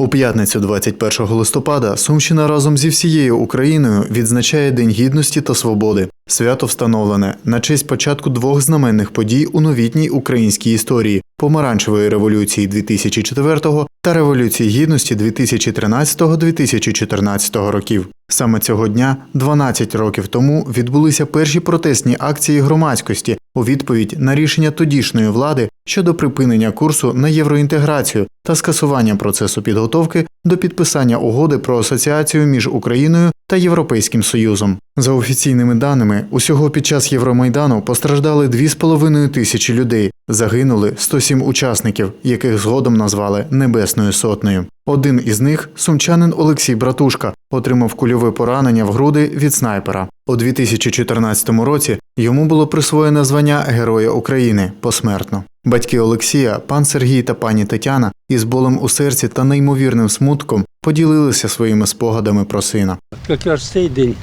У п'ятницю 21 листопада Сумщина разом зі всією Україною відзначає День гідності та свободи. Свято встановлене на честь початку двох знаменних подій у новітній українській історії помаранчевої революції 2004 та революції гідності 2013-2014 років. Саме цього дня, 12 років тому, відбулися перші протестні акції громадськості у відповідь на рішення тодішньої влади щодо припинення курсу на євроінтеграцію та скасування процесу підготовки до підписання угоди про асоціацію між Україною та Європейським Союзом. За офіційними даними, усього під час Євромайдану постраждали 2,5 тисячі людей, загинули 107 учасників, яких згодом назвали Небесною сотнею. Один із них, сумчанин Олексій Братушка, отримав кульове поранення в груди від снайпера. У 2014 році йому було присвоєне звання Героя України посмертно. Батьки Олексія, пан Сергій та пані Тетяна, із болем у серці та неймовірним смутком поділилися своїми спогадами про сина. Якраз цей день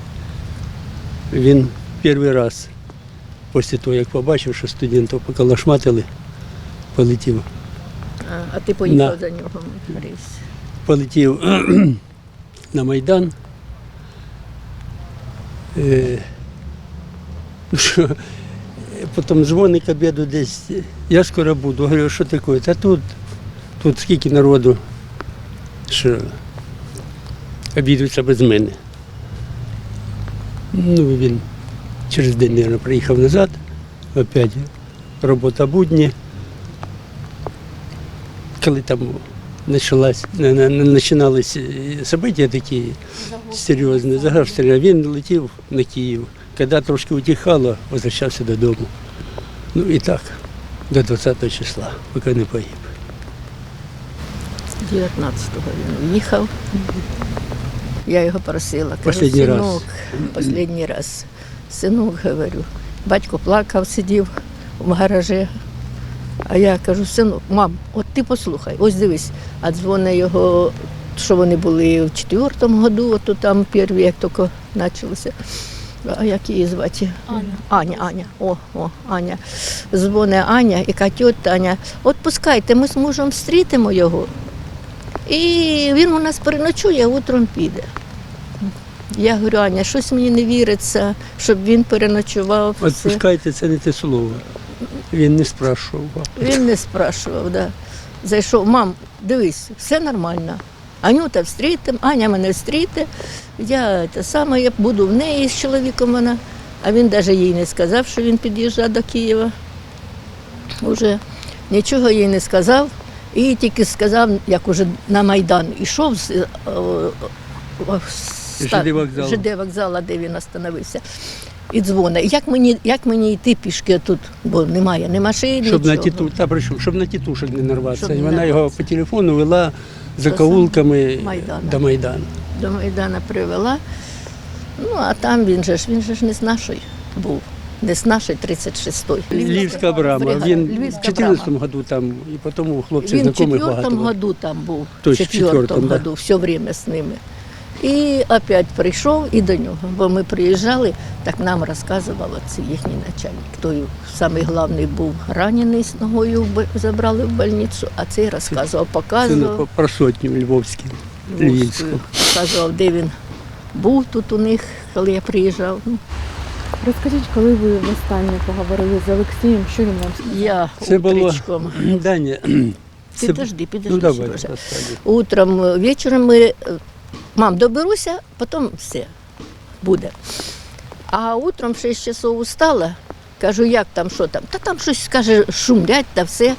він перший раз, після того, як побачив, що студентів покалашматили, полетів. А, а ти поїхав На. за нього в рейс. Полетів на Майдан. Е, ну Потім дзвоник обіду десь. Я скоро буду. Говорю, що таке? Та тут, тут скільки народу, що обійдуться без мене. Ну, він через день, мабуть, приїхав назад, опять робота будні. Коли там починалися события такі серйозні, загострення, він летів на Київ. Коли трошки утихало, возвращався додому. Ну і так, до 20 числа, поки не погиб. 19-го він їхав. Я його просила. Кажу, Последній раз. синок, останній раз. Синок, говорю. Батько плакав, сидів в гаражі. А я кажу, синок, мам, от ти послухай, ось дивись, а дзвони його, що вони були в четвертому году, от там перші, як тільки почалося. А як її звати? Аня. Аня, Аня. О, о, Аня. Дзвони Аня і каже, «Тьотя Аня, от пускайте, ми з мужем встрітимо його. І він у нас переночує, а утром піде. Я говорю, Аня, щось мені не віриться, щоб він переночував. все». Отпускайте, це не те слово. Він не спрашував. Він не спрашував, да. Зайшов, мам, дивись, все нормально. Анюта встрітим, Аня мене встріте. Я те саме, я буду в неї з чоловіком вона. А він навіть їй не сказав, що він під'їжджає до Києва. Уже нічого їй не сказав. І тільки сказав, як уже на Майдан ішов з е, ЖД вокзалу. ЖД вокзала, де він остановився. І дзвонить. Як мені, як мені йти пішки тут, бо немає ні машини. Щоб на тіту, та прийшов, щоб на тітушок не нарватися. Щоб не вона його по телефону вела закоулками Майдану. до Майдану. до Майдана привела. Ну, а там він же ж, він же ж не з нашої був. Не з 36-ї. Львівська брама. Він в Львівська 14 брама. году там, і потім у хлопців Він в знайомих багато. четвертому було. году там був. В четвертому четвертому, да. году, все время з ними. І опять прийшов і до нього. Бо ми приїжджали, так нам розказував це їхній начальник. Той самий головний був ранений з ногою, забрали в больницю, а цей розказував, показував. про сотню львовську. Львівську. Показував, де він був тут у них, коли я приїжджав. Розкажіть, коли ви востаннє поговорили з Олексієм, що він вам сказав? Я Це було утречком. Даня. Це... Підожди, підожди. Ну давай, Сережа. Утром, е, вечором ми, е, мам, доберуся, потім все буде. А утром в 6 часов устала, кажу, як там, що там? Та там щось каже, шумлять та все.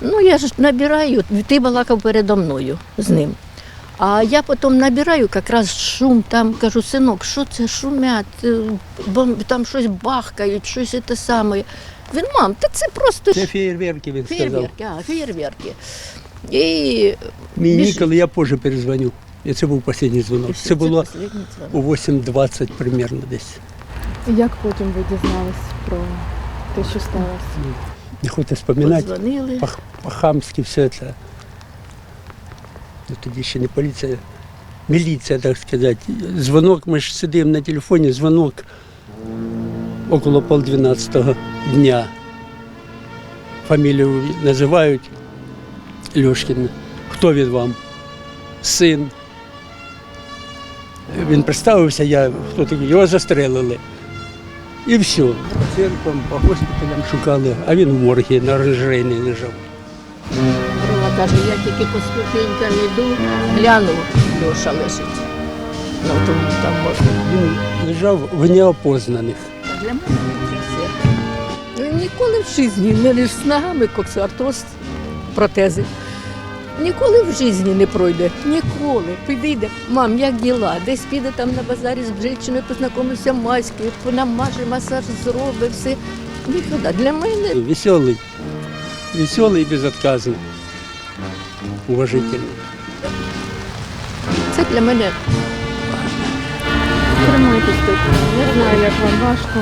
Ну, я ж набираю, ти балакав передо мною з ним. А я потім набираю якраз шум, там кажу, синок, що це шумять, е, там щось бахкають, щось те саме. Він, мам, та це просто Це феєрверки, він сказав. фейерверки, а, фейерверки. І Мені ніколи, я позже перезвоню. І це був останній дзвонок. Це було дзвонок. о 8.20 примерно десь. І як потім ви дізнались про те, що сталося? Не хочу вспоминати. Подзвонили. По-хамски все це. Ну, тоді ще не поліція, міліція, так сказати. Дзвонок, ми ж сидимо на телефоні, дзвонок около полдванадцятого дня. Фамілію називають Льошкін. Хто він вам? син. Він представився, я хто такий, його застрелили. І все. По церквам, по госпіталям шукали, а він в моргі на оранжерейні лежав. Каже, я тільки по ступенькам йду, гляну, Льоша лежить. Ну, тому там. Він лежав в неопознаних. Для мене це все. Ніколи в житті, в мене ж з ногами коксартоз, протези. Ніколи в житті не пройде. Ніколи. Підійде. Мам, як діла? Десь піде там на базарі з жінкою, познайомився маськи, намаже, масаж зробить, все. Ніколи. Для мене Веселий. Веселий і безотказний. Уважительний. це для мене Тримайтесь тут. Не знаю, як вам важко.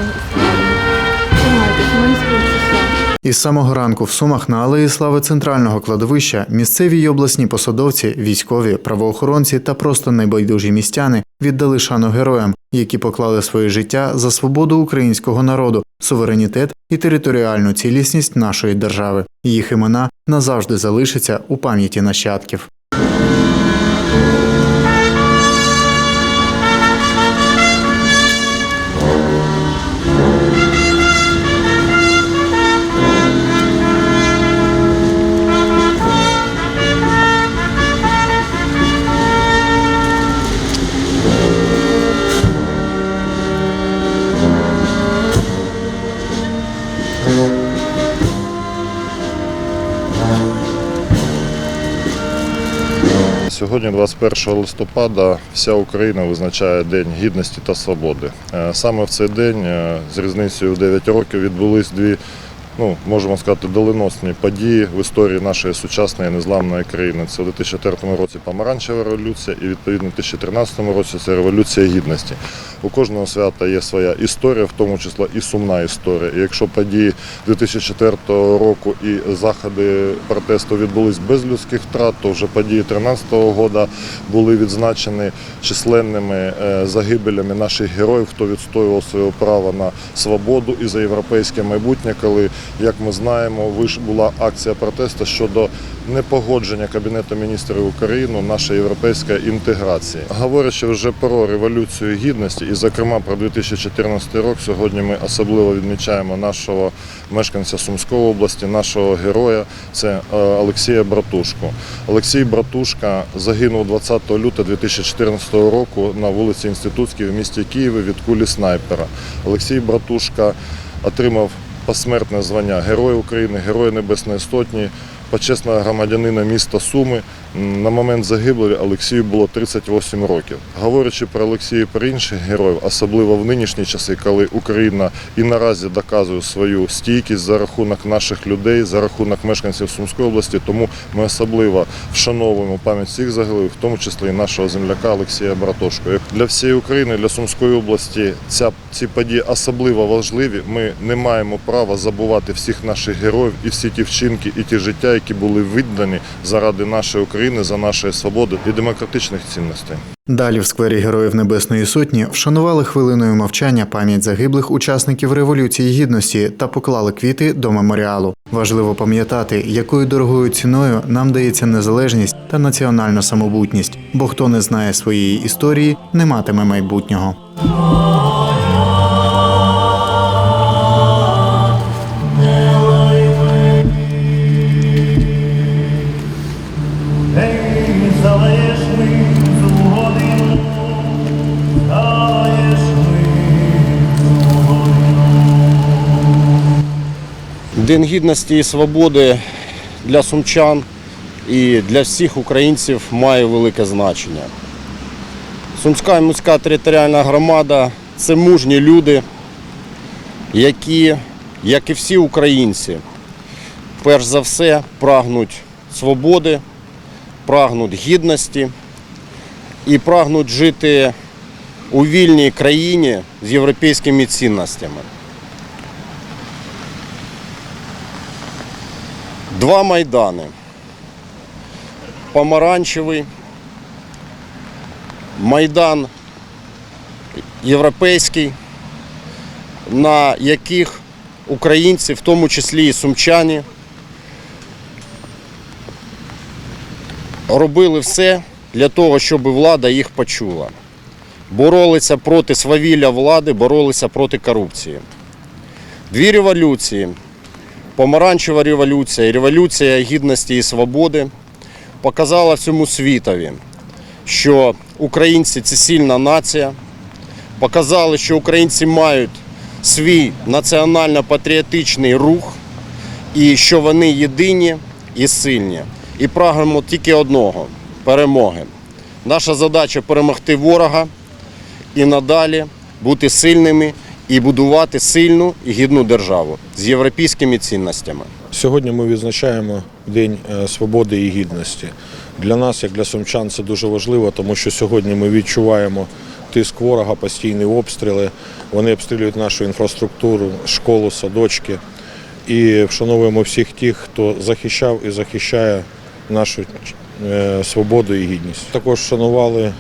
Тримайтесь, ми не спустимося. Із самого ранку в Сумах на Алеї Слави центрального кладовища місцеві й обласні посадовці, військові, правоохоронці та просто небайдужі містяни віддали шану героям, які поклали своє життя за свободу українського народу, суверенітет і територіальну цілісність нашої держави. Їх імена назавжди залишаться у пам'яті нащадків. Сьогодні, 21 листопада, вся Україна визначає День гідності та свободи. Е, Саме в цей день е, з різницею в 9 років відбулись дві, ну можемо сказати, доленосні події в історії нашої сучасної незламної країни. Це у 2004 році помаранчева революція, і відповідно в 2013 році це революція гідності. У кожного свята є своя історія, в тому числі і сумна історія. І якщо події 2004 року і заходи протесту відбулись без людських втрат, то вже події 2013 року були відзначені численними е, загибелями наших героїв, хто відстоював своє право на свободу і за європейське майбутнє, коли, як ми знаємо, була акція протесту щодо непогодження Кабінету міністрів України нашої європейської інтеграції. Говорячи вже про революцію гідності, і зокрема про 2014 рік, сьогодні ми особливо відмічаємо нашого мешканця Сумської області, нашого героя, це е, Олексія Братушко. Олексій Братушка загинув 20 лютого 2014 року на вулиці Інститутській в місті Києві від кулі снайпера. Олексій Братушка отримав посмертне звання Герой України, Герой Небесної Сотні, почесного громадянина міста Суми. На момент загибелі Олексію було 38 років. Говорячи про Олексія про інших героїв, особливо в нинішні часи, коли Україна і наразі доказує свою стійкість за рахунок наших людей, за рахунок мешканців Сумської області, тому ми особливо вшановуємо пам'ять всіх загиблих, в тому числі і нашого земляка Олексія Братошко. Для всієї України, для Сумської області ця, ці події особливо важливі. Ми не маємо права забувати всіх наших героїв і всі ті вчинки, і ті життя, які були віддані заради нашої України, за нашої свободи і демократичних цінностей. Далі в сквері Героїв Небесної Сотні вшанували хвилиною мовчання пам'ять загиблих учасників Революції Гідності та поклали квіти до меморіалу. Важливо пам'ятати, якою дорогою ціною нам дається незалежність та національна самобутність, бо хто не знає своєї історії, не матиме майбутнього. День гідності і свободи для сумчан і для всіх українців має велике значення. Сумська міська територіальна громада це мужні люди, які, як і всі українці, перш за все прагнуть свободи, прагнуть гідності і прагнуть жити у вільній країні з європейськими цінностями. Два майдани. Помаранчевий, майдан європейський, на яких українці, в тому числі і сумчані, робили все для того, щоб влада їх почула. Боролися проти свавілля влади, боролися проти корупції. Дві революції помаранчева революція революція гідності і свободи показала всьому світові, що українці це сильна нація, показали, що українці мають свій національно-патріотичний рух і що вони єдині і сильні. І прагнемо тільки одного перемоги. Наша задача перемогти ворога і надалі бути сильними і будувати сильну і гідну державу з європейськими цінностями. Сьогодні ми відзначаємо День е, свободи і гідності. Для нас, як для сумчан, це дуже важливо, тому що сьогодні ми відчуваємо тиск ворога, постійні обстріли. Вони обстрілюють нашу інфраструктуру, школу, садочки. І вшановуємо всіх тих, хто захищав і захищає нашу е, свободу і гідність. Також вшанували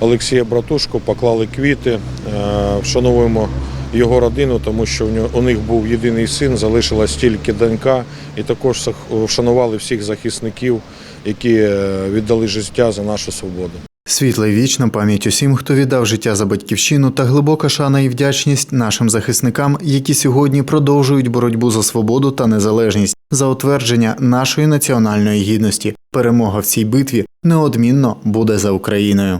Олексія Братушку, поклали квіти, е, вшановуємо його родину, тому що у них був єдиний син, залишилась тільки донька, і також вшанували всіх захисників, які е, віддали життя за нашу свободу. Світла й вічна пам'ять усім, хто віддав життя за батьківщину, та глибока шана і вдячність нашим захисникам, які сьогодні продовжують боротьбу за свободу та незалежність, за утвердження нашої національної гідності. Перемога в цій битві неодмінно буде за Україною.